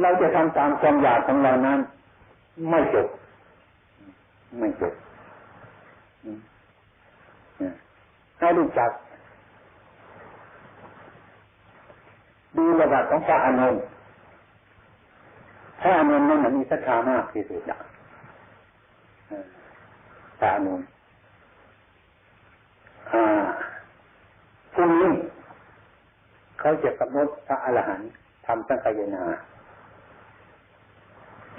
เราจะทำตามความอยากของเรานั้น ไม่จบ ไม่จบให้รู้จักดูระดับของพระอนุนพระอนุนนั้นมีศรัทธามากที่สุดนะพระอนุนพรุ่งนี้เขาจะกำหนดพระอรหันต์ทำสังขยนา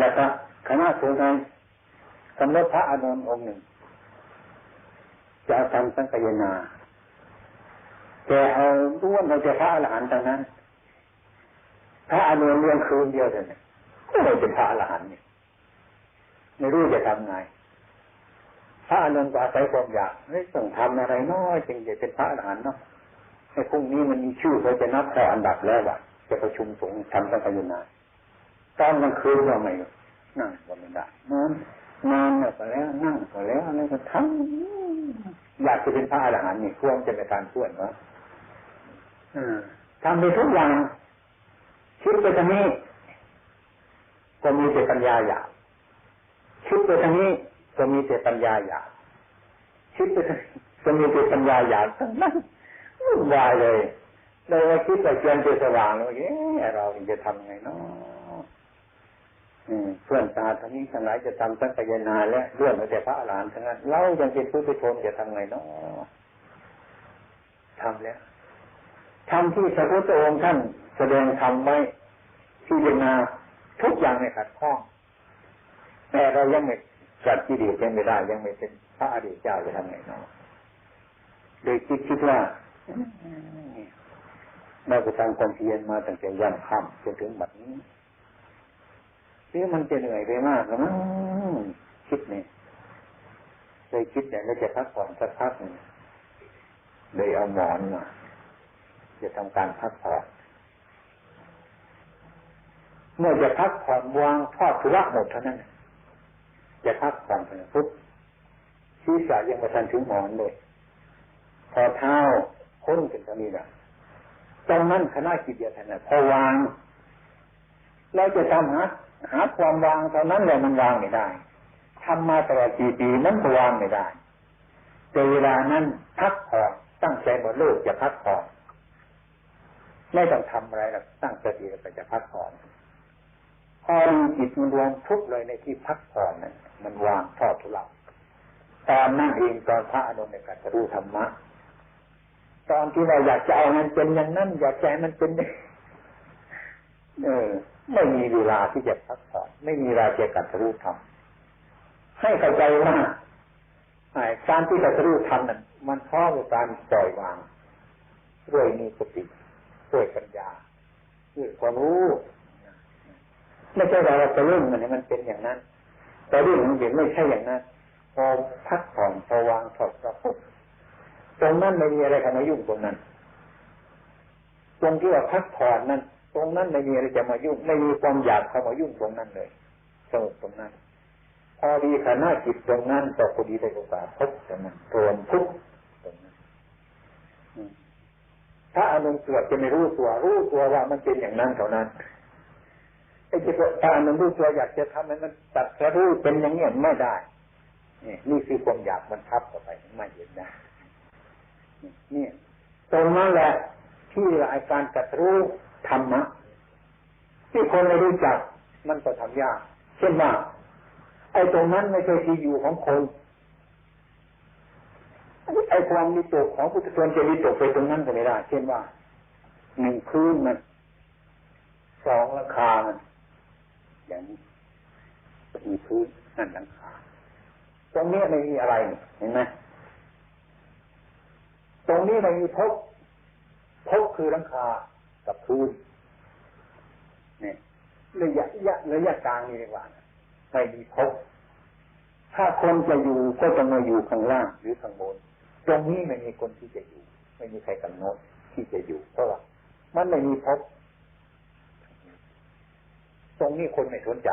แล้วก็คณะสงฆ์กำหนดพระอนุนองค์หนึ่งจะทำสังขยนาแต่เอาล้วนเราจะพระอรหันต์ทางนั้น พระอนุนเรื่องคืนเดียวเท่านั้นก็เลยเป็นพระอรหันต์เนี่ยไม่รู้จะทำไงพระอนุนก็อาศัยความอยากไม่ต้องทำอะไรน้อยจึงจะเป็นพระอรหันต์เนาะไอ้พรุ่งนี้มันมีชื่อเขาจะนับแต่อันดับแล้วว่ะจะประชุมสงฆ์ทำสังฆยนา ตอนกลางคืนก็ไม่นั่งก็ไม่ได้นอนนอนก็แล้วนั่งก็แล้วอะไรก็ทำอยากจะเป็นพระอรหันต์นี่ควรจะเป็นการช่วยเนาะทำไปทุกอย่างคิดไปทางนี้ ก็มีแต่ปัญญาอยากคิดไปทางนี้ก็มีแต่ปัญญาอยากคิดไปก็มีแต่ปัญญาอยากทั้งนั้นวุ่นวายเลยเราคิดไปเจนจะสว่างแล้วเอ๊ะเราจะทำไงเนาะ เพื่อนตาทั้งนี้ทั้งหลายจะทำตั้งแต่ยนาและเรื่องแต่พระอรหันต์ทั้งนั้นเรายังเป็นผู้ไปชนจะทำไงเนาะทำแล้วทำที่พระพุทธองค์ท่านแสดงธรรมไว้ที่เจนาทุกอย่างในขัดข้องแต่เรายังไม่จัดที่ดียังไม่ได้ยังไม่เป็นพระอริยเจ้าจะทำไงเนาะโดยคิดคิดว่าเราก็ทำความเพียรมาตั้งแต่ยันค่ำจนถึงบัดนี้ ที่มันจะเหนื่อยไปมากแล้วมั้งคิดเนี่ยเลยคิดเนี่ยเราจะพักผ่อนสักพักหนึ่งเลยเอาหมอนมาจะทำการพักผ่อนเมื่อจะพักผ่อนวางทอดธุระหมดเท่านั้นจะพักผ่อนไปปุ๊บศีรษะยังม่ทันถึงหมอนเลยพอเท้าค้นขึ้นตรงนี้นะตรงนั้นคณะกิจเดียวกันนะพอวาง เราจะทำหา หาความวางตอนนั้นเลยมันวางไม่ได้ทำมาตลอดกี่ปีนั้นก็วางไม่ได้แต่เวลานั้นพักผ่อนตั้งใจหมดโลกจะพักผ่อนไม่ต้องทำอะไรหรอกตั้งสติแล้วจะพักผ่อนพอจิตมันรวมทุกเลยในที่พักผ่อนนั้นมันวางทอดทุลักตอนนั่งเองตอนพระอนุในการจะรู้ธรรมะตอนที่เราอยากจะเอามันเป็นอย่างนั้นอยากใจมันเป็นเออ ไม่มีเวลาที่จะพักผ่อนไม่มีเวลาจะกัดรู้ธรรมให้เข้าใจว่าการที่จะรู้ธรรมนั้นมันพร้อมกับการปล่อยวางด้วยมีสติด้วยปัญญาด้วยความรู้ไม่ใช่เราจะเรื่องมันมันเป็นอย่างนั้น แต่เรื่องมันเห็นไม่ใช่อย่างนั้นพอพักผ่อนพอวางถอดกระพุตรงนั้นไม่มีอะไรเข้ามายุ่งตรงนั้น ตรงที่ว่าพักผ่อนนั้น ตรงนั้นไม่มีอะไรจะมายุ่ง ไม่มีความอยากเข้ามายุ่งตรงนั้นเลยสงบตรงนั้น พอดีขณะจิตตรงนั้นต่อพอดีได้โอกาสพบตรงนั้นรวมทุกตรงนั้นถ้าอารมณ์เกิดจะไม่รู้ตัวรู้ตัวว่ามันเป็นอย่างนั้นเท่านั้นไอ้ที่ถ้าอารมณ์รู้ตัวอยากจะทำให้มันตัดกระรู้เป็นอย่างนี้ไม่ได้นี่นี่คือความอยากมันทับเข้าไปไม่เห็นได้นี่ตรงนั้นแหละที่อาการตัดรู้ ธรรมะที่คนไม่รู้จักมันก็ทำยาก เช่นว่าไอ้ตรงนั้นไม่ใช่ที่อยู่ของคนไอ้ความมีตกของพุทธชนจะมีตกไปตรงนั้นก็ไม่ได้ เช่นว่าหนึ่งพื้นมันสองราคามันอย่างนี้มีพื้นนั่นหลังคาตรงนี้ไม่มีอะไรเห็นไหมตรงนี้ไม่มีพกพกคือรังคา กับพื้นเนี่ยระยะระยะระยะกลางนี่ดีกว่าไม่มีพกถ้าคนจะอยู่ก็จะมาอยู่ข้างล่างหรือข้างบนตรงนี้ไม่มีคนที่จะอยู่ ไม่มีใครกำหนดที่จะอยู่ เพราะว่ามันไม่มีพกตรงนี้คนไม่สนใจ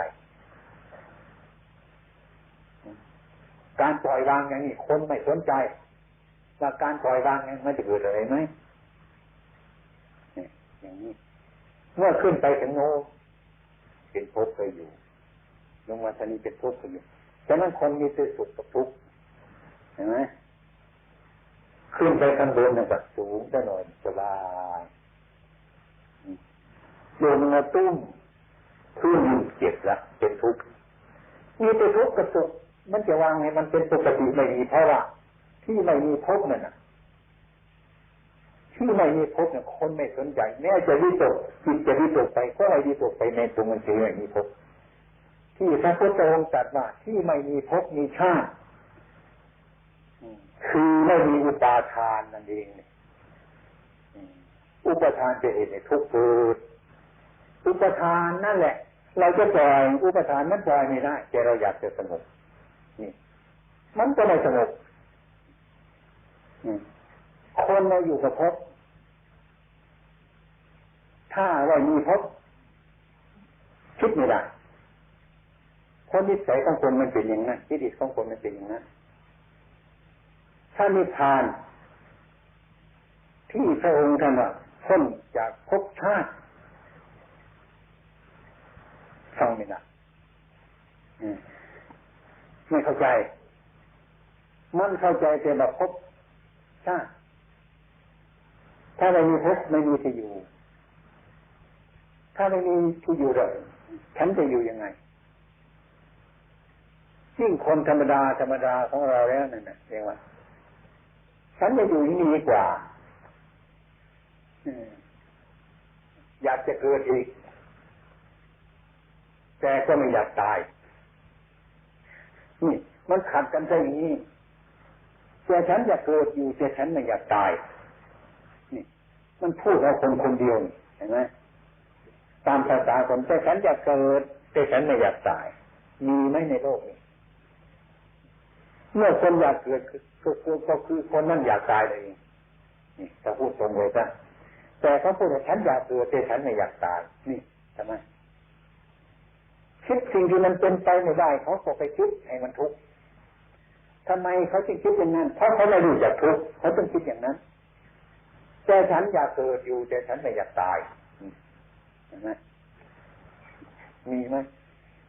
การปล่อยวางอย่างนี้คนไม่สนใจว่าการปล่อยวางอย่างนั้มันจะเกิดอะไรไหม อย่างนี้ เมื่อขึ้นไปถึงโน้เป็นภพเคยอยู่ ลงมาทานีเป็นภพเคยอยู่ฉะนั้นคนมีแต่สุขกับทุกข์เห็นไหมขึ้นไปข้างบนเนี่ยแบบสูงได้หน่อยสบายโดนมาตุ้มขึ้นเจ็บละเป็นทุกข์มีแต่ทุกข์กับสุขมันจะวางไงมันเป็นปกติไม่มีเพราะว่าที่ไม่มีภพนั่นน่ะ ที่ไม่มีภพเนี่ยคนไม่สนใจแม้จะวิตกจิตจะวิตกไปก็ไม่วิตกไปในตรงมันเฉยไม่มีภพที่พระพุทธองค์ตรัสว่าที่ไม่มีภพมีชาติคือไม่มีอุปาทานนั่นเองอุปทานจะเห็นในทุกข์เกิดอุปทานนั่นแหละ เราจะปล่อยอุปทานนั้นปล่อยไม่ได้แต่เราอยากจะสงบนี่ มันก็ไม่สงบ คนเราอยู่กับภพถ้าเรามีภพคิดไม่ได้คนนิสัยของคนมันเป็นอย่างนั้นจิตของคนมันเป็นอย่างนั้นถ้านิพพาน ที่พระองค์ท่านว่าพ้นจากภพชาติฟังไม่ได้ไม่เข้าใจ มันเข้าใจแต่แบบภพชาติ ถ้าไม่มีภพไม่มีที่อยู่ ถ้าไม่มีที่อยู่เลยฉันจะอยู่ยังไงยิ่งคนธรรมดาธรรมดาของเราแล้วนั่นนะเรียกว่า ฉันจะอยู่ที่นี่ดีกว่าอยากจะเกิดอีก แต่ก็ไม่อยากตายนี่มันขัดกันซะอย่างนี้แต่ฉันอยากเกิดอยู่แต่ฉันไม่อยากตาย มันพูดเอาคนคนเดียวเห็นไหมตามภาษาคนแต่ฉันอยากเกิดแต่ฉันไม่อยากตาย มีไหมในโลกนี้เมื่อคนอยากเกิดก็คือก็คือคนนั้นอยากตายเลยนี่ถ้าพูดตรงเลยนะแต่เขาพูดว่าฉันอยากเกิดแต่ฉันไม่อยากตาย นี่ทำไมคิดสิ่งที่มันเป็นไปไม่ได้เขาก็ไปคิดให้มันทุกข์ทำไมเขาจึงคิดอย่างนั้น เพราะเขาไม่รู้จักทุกข์เขาต้องคิดอย่างนั้น แต่ฉันอยากเกิดอยู่ แต่ฉันไม่อยากตายเห็นไหมมีไหม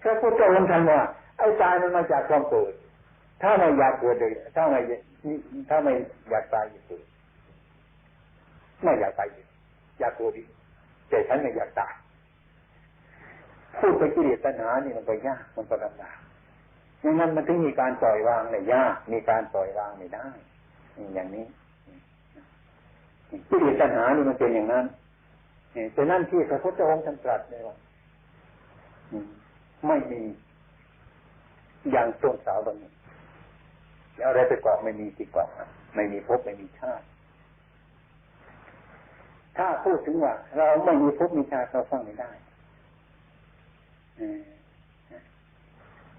พระพุทธองค์ท่านว่าไอ้ตายมันมาจากความเกิด ถ้าไม่อยากเกิดเลยถ้าไม่ถ้าไม่อยากตายอยู่เกิดไม่อยากตายอยู่อยากเกิดแต่ฉันไม่อยากตายพูดไปกิเลสตัณหานี่มันก็ยากมันก็ลำบากดังนั้นมันถึงมีการปล่อยวางเนี่ยยากมีการปล่อยวางไม่ได้อย่างนี้ กิเลสตัณหานี่มันเป็นอย่างนั้นแต่นั่นที่พระพุทธองค์ท่านตรัสเลยว่าไม่มีอย่างต้นสาวตรงนี้แล้วอะไรไปเกาะไม่มีที่เกาะไม่มีภพไม่มีชาติ ถ้าพูดถึงว่า เราไม่มีภพมีชาติเราฟังไม่ได้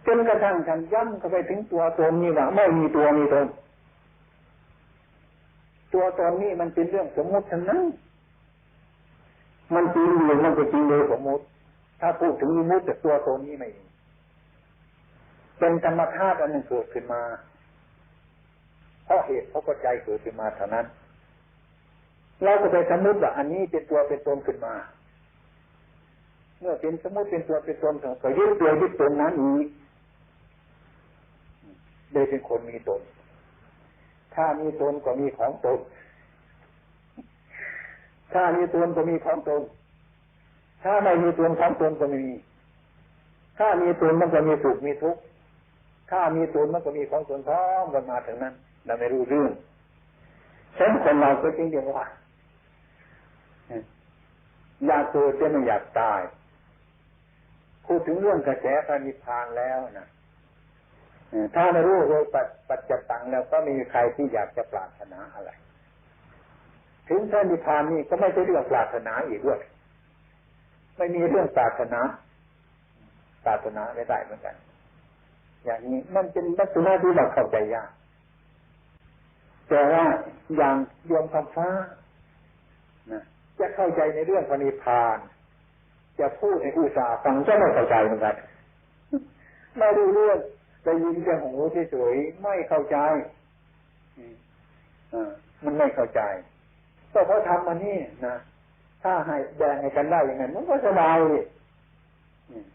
จนกระทั่งท่านย่ำเข้าไปถึงตัวตนนี่ว่าไม่มีตัวมีตน ตัวตนนี่มันเป็นเรื่องสมมติทั้งนั้น มันจริงอยู่มันก็จริงโดยสมมติ ถ้าพูดถึงสมมติแต่ตัวตนนี้ไม่มีเป็นธรรมชาติอันหนึ่งเกิดขึ้นมาเพราะเหตุเพราะปัจจัยเกิดขึ้นมาเท่านั้น เราก็ไปสมมติว่าอันนี้เป็นตัวเป็นตนขึ้นมา เมื่อเป็นสมมติเป็นตัวเป็นตนก็ยึดตัวยึดตนนั้นอีกเลยเป็นคนมีตน ถ้ามีตนก็มีของตน ถ้ามีตนก็มีของตน ถ้าไม่มีตนของตนก็ไม่มี ถ้ามีตนมันก็มีสุขมีทุกข์ ถ้ามีตนมันก็มีของตนพร้อมกันมาถึงนั้นเราไม่รู้เรื่องฉะนั้นคนเราก็จริงๆว่าอยากเกิดแต่ไม่อยากตาย พูดถึงเรื่องกระแสพระนิพพานแล้วนะ ถ้าไม่รู้โดยปัจจตังแล้วก็มีใครที่อยากจะปรารถนาอะไร ถึงพระนิพพานนี่ก็ไม่ใช่เรื่องปรารถนาอีกด้วย ไม่มีเรื่องปรารถนาปรารถนาไม่ได้เหมือนกัน อย่างนี้มันเป็นลักษณะที่เราเข้าใจยากแต่ว่าอย่างโยมคำฟ้านะจะเข้าใจในเรื่องพนิพาน จะพูดในอุตสาห์ฟังก็ไม่เข้าใจเหมือนกันไม่รู้เรื่อง ได้ยินแค่หูเฉยๆไม่เข้าใจอ่ามันไม่เข้าใจก็เพราะทำมานี่นะถ้าให้แบ่งให้กันได้ยังไงมันก็สบาย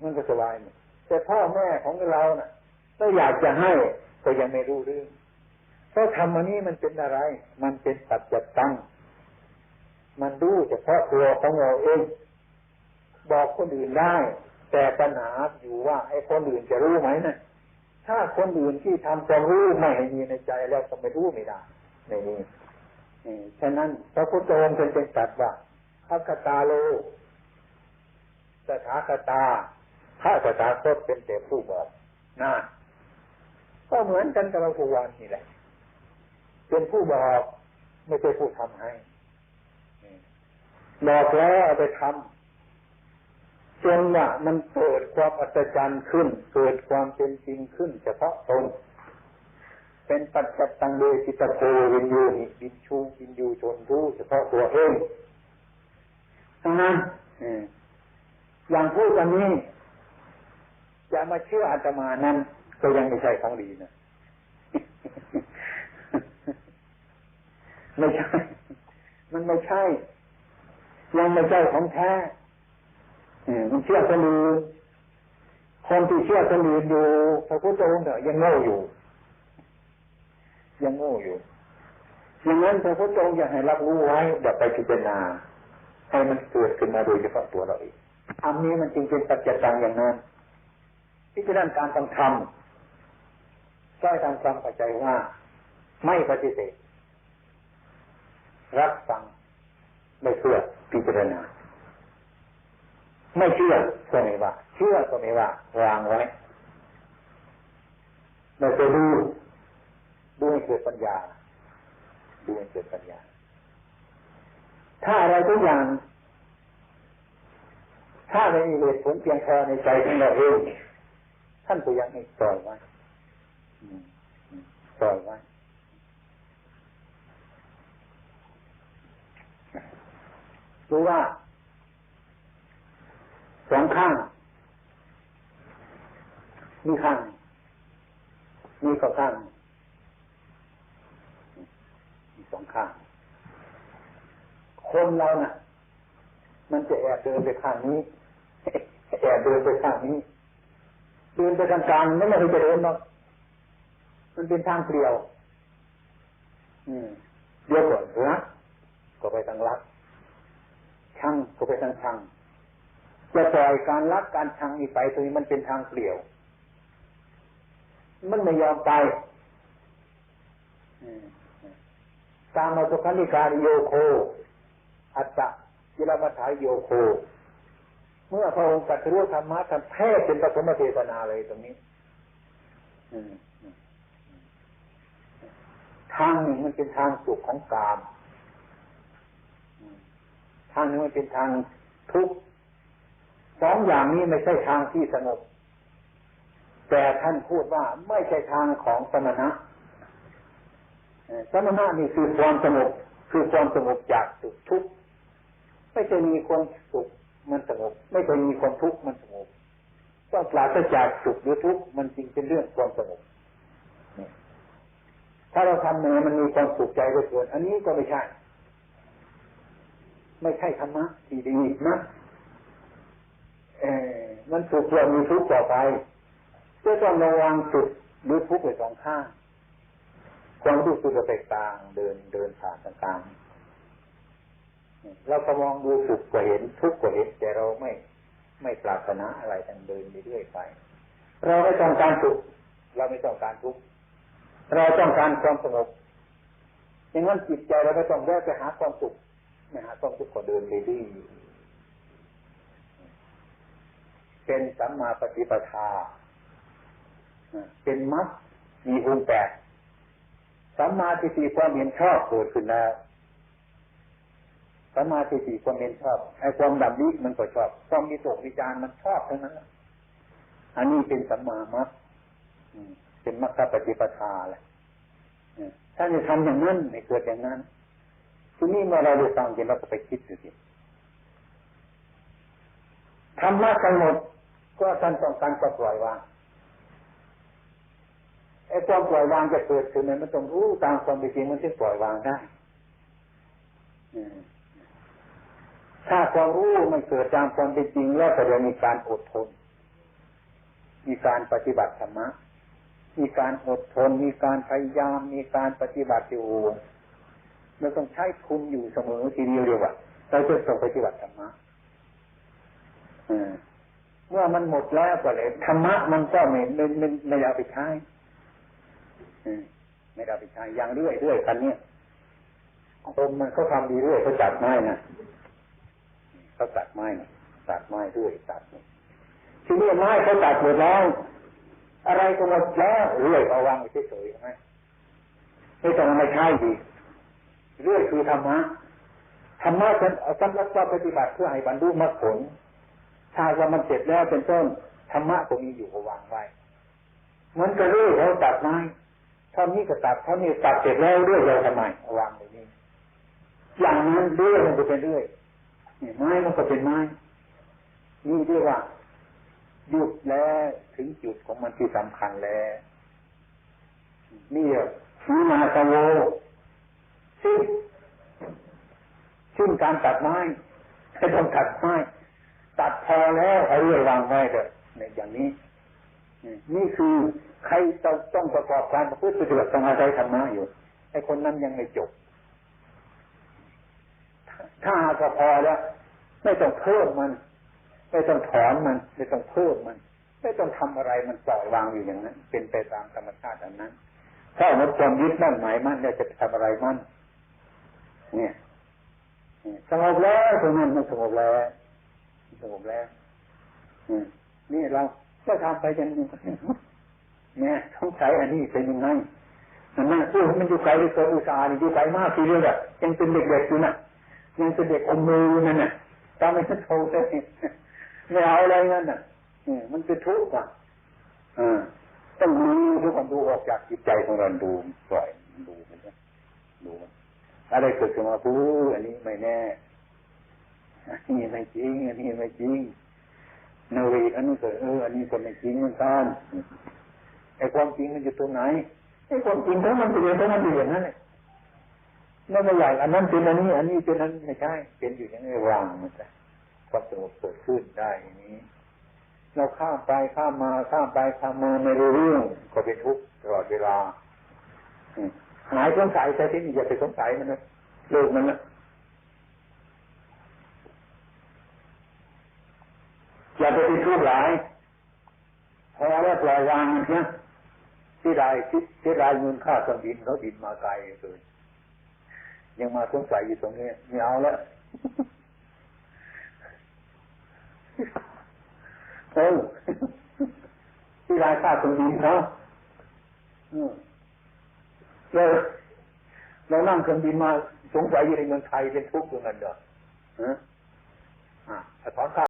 มันก็สบายหมดแต่พ่อแม่ของเราน่ะก็อยากจะให้ก็ยังไม่รู้เรื่องเพราะธรรมนี้มันเป็นอะไร มันเป็นปัจจตังมันรู้เฉพาะตัวของเราเอง บอกคนอื่นได้ แต่ปัญหาอยู่ว่าไอ้คนอื่นจะรู้ไหมนะ ถ้าคนอื่นที่ทำความรู้ไม่ให้มีในใจแล้วก็ไม่รู้ไม่ได้ในนี้ฉะนั้นพระพุทธองค์เป็นเป็นตัดว่าพระกตาโลสถาคตาพระสถาคตเป็นแต่ผู้บอกนะก็เหมือนกันกับเราผู้วันนี่แหละ เป็นผู้บอกไม่ใช่ผู้ทำให้บอกแล้วเอาไปทำ จนว่ามันเกิดความอัศจรรย์ขึ้น เกิดความเป็นจริงขึ้น เฉพาะตน เป็นปัจจัตังเดชิตโกวินยูหิบินชูวินยูชนรู้เฉพาะตัวเองทั้งนั้นอย่างพูดอันนี้จะมาเชื่ออาตมานั้นก็ยังไม่ใช่ของดีนะไม่ใช่ มันไม่ใช่ ยังไม่ใช่ของแท้ มันเชื่อคนอื่นคนที่เชื่อคนอื่นอยู่พระพุทธองค์เนี่ยยังโง่อยู่ ยังโง่อยู่อย่างนั้นพระพุทธองค์อยากให้รับรู้ไว้เดี๋ยวไปพิจารณาให้มันเกิดขึ้นมาโดยเฉพาะตัวเราเองอันนี้มันจึงเป็นปัจจัยอย่างนั้นพิจารณาการต้องทำก็ทำความเข้าใจว่าไม่ปฏิเสธรับฟังไม่เชื่อพิจารณา ไม่เชื่อก็ไม่ว่า เชื่อก็ไม่ว่าวางไว้ไม่ไปดูดูให้เกิดปัญญาดูให้เกิดปัญญา ถ้าอะไรทุกอย่าง ถ้าไม่มีเหตุผลเพียงพอในใจของเราเองท่านก็ยังไม่ปล่อยไว้ปล่อยไว้รู้ว่า สองข้างมีข้างมีก็ข้างมีสองข้าง คนเรานะ่ะ มันจะแอบเดินไปข้างนี้แอบเดินไปข้างนี้เดินไปกลางๆไม่ไม่เคยจะเดินหรอกมันเป็นทางเปลี่ยวอืมเดี๋ยวก่อนรักก็ไปทางรักชังก็ไปทางชัง จะปล่อยการรักการชังนี้ไปตรงนี้มันเป็นทางเปลี่ยว มันไม่ยอมไปตามมาสุขันิการโยโค อัตตะยิรมัฐายโยโค เมื่อพระองค์ตรัสรู้ธรรมะทำแท้เป็นปฐมเทศนาเลยตรงนี้ทางหนึ่งมันเป็นทางสุขของกาม ทางนึงมันเป็นทางทุกข์ สองอย่างนี้ไม่ใช่ทางที่สงบแต่ท่านพูดว่าไม่ใช่ทางของสมณะสมณะนี่คือความสงบคือความสงบจากสุขทุกข์ไม่ใช่มีความสุขมันสงบไม่เคยมีความทุกข์มันสงบต้องปราศจากสุขหรือทุกข์มันจริงเป็นเรื่องความสงบถ้าเราทำเนื้อมันมีความสุขใจก็เกินอันนี้ก็ไม่ใช่ ไม่ใช่ธรรมะที่ดีนะ มันสุขแล้วมีทุกข์ต่อไปก็ต้องระวังสุขหรือทุกข์ไปสองข้างความรู้สึกจะแตกต่างเดินเดินผ่านต่างๆเราก็มองดูสุขก็เห็นทุกข์ก็เห็นแต่เราไม่ไม่ปรารถนาอะไรทั้งเดินไปเรื่อยไป เราไม่ต้องการสุขเราไม่ต้องการทุกข์เราต้องการความสงบอย่างนั้นจิตใจเราไม่ต้องแยกไปหาความสุขไม่หาความสุขก็เดินไปดี เป็นสัมมาปฏิปทาเป็นมรรคมีองค์แปดสัมมาทิฏฐิความเห็นชอบเกิดขึ้นแล้วสมาธิสี่ความเห็นชอบไอ้ความดำดิมันก็ชอบ ความมีตกวิจารมันชอบทั้งนั้นอันนี้เป็นสัมมามัคเป็นมรรคปฏิปทาแหละถ้าจะทำอย่างนั้นไม่เกิดอย่างนั้นทีนี้เมื่อเราได้ฟังเห็นเราก็ไปคิดดูสิธรรมะทั้งหมด ก็ท่านต้องการก็ปล่อยวางไอ้ความปล่อยวางจะเกิดขึ้นมันต้องรู้ตามความเป็นจริงมันถึงปล่อยวางได้ถ้าความรู้มันเกิดตามความเป็นจริงแล้วก็จะมีการอดทน มีการปฏิบัติธรรมะ มีการอดทน มีการพยายาม มีการปฏิบัติอยู่เราต้องใช้คุณอยู่เสมอทีเดียวเดียวว่าเราจะต้องปฏิบัติธรรมะอืม เมื่อมันหมดแล้วก็เลยธรรมะมันก็ไม่ไม่ไม่ไม่ได้เอาไปใช้ไม่ได้เอาไปใช้อย่างเรื่อยเรื่อยกันเนี่ยคมมันเขาทำดีเรื่อยเขาจัดไม้นะเขาตัดไม้นะตัดไม้เรื่อยตัดนี่ทีนี้ไม้เขาตัดหมดแล้วอะไรก็หมดแล้วเรื่อยเอาวางไว้เฉยๆใช่ไหมไม่ต้องเอามาใช้ดีเรื่อยคือธรรมะธรรมะสำหรับเราปฏิบัติเพื่อให้บรรลุมรรคผล ถ้าว่ามันเสร็จแล้วเป็นต้นธรรมะตรงนี้อยู่ก็วางไว้เหมันก็เรื่อยเราตัดไม้เท่านี้ก็ตัดเท่านี้ตัดเสร็จแล้วเรื่อยเราทำไมวางไว้นี่อย่างนั้นเรื่อยมันก็เป็นเรื่อยไม้มันก็เป็นไม้นี่เรียกว่าหยุดแล้วถึงจุดของมันที่สำคัญแล้วนี่สีมาสโวซึ่งซึ่งการตัดไม้ไม่ต้องตัดไม้ ตัดพอแล้วเอาเรื่อยวางไว้เถอะในอย่างนี้นี่คือใครต้องต้องประกอบการประพฤติปฏิบัติต้องอาศัยธรรมะอยู่ไอ้คนนั้นยังไม่จบ ถ้าหากพอแล้ว ไม่ต้องเพิ่มมัน ไม่ต้องถอนมัน ไม่ต้องเพิ่มมัน ไม่ต้องทำอะไรมันปล่อยวางอยู่อย่างนั้น เป็นไปตามธรรมชาติอันนั้นถ้าหมดความยึดมั่นหมายมั่นแล้วจะทำอะไรมั่นเนี่ยสงบแล้วตรงนั้นมันสงบแล้ว สงบแล้วนี่เราก็ทำไปอย่างนี้เนี่ยต้องใช้อันนี้เป็นยังไงมันน่าเออมันอยู่ไกลเลยตัวอุตสาห์อยู่ไกลมากทีเดียวแบบยังเป็นเด็กๆอยู่นะยังเป็นเด็กอมมือนั่นน่ะตามไม่ทันโตเลยไม่เอาอะไรนั่นน่ะมันเป็นทุกข์อะต้องดูทุกคนดูออกจากจิตใจของเราดูปล่อยดูมันนะดูมันอะไรเกิดขึ้นมาพูอันนี้ไม่แน่ อันนี้ไม่จริง อันนี้ไม่จริงนาวีอันนี้ก็เออ อันนี้ก็ไม่จริงเหมือนกันไอ้ความจริงมันอยู่ตรงไหนไอ้ความจริงของมันเป็นอย่างนั้นเป็นอย่างนั้นเลยนั่นไม่ใหญ่อันนั้นเป็นอันนี้ อันนี้เป็นอันไม่ใช่เป็นอยู่อย่างนี้วางมันจะความสงบเกิดขึ้นได้อย่างนี้ เราข้ามไปข้ามมาข้ามไปข้ามมาไม่รู้เรื่องก็เป็นทุกข์ตลอดเวลาหายสงสัยแต่ที่นี่อย่าไปสงสัยมันนะเลิกมันนะ อย่าไปติดทุกข์หลายพอแล้วปล่อยวางมันนะที่ใดคิดที่ใดเงินค่าเครื่องบินเขาบินมาไกลเลยยังมาสงสัยอยู่ตรงนี้ไม่เอาแล้วเออที่รายค่าเครื่องบินเขาเราเรานั่งเครื่องบินมาสงสัยอยู่ในเมืองไทยเป็นทุกข์เหมือนกันเด้อฮะอ่าถอนค่า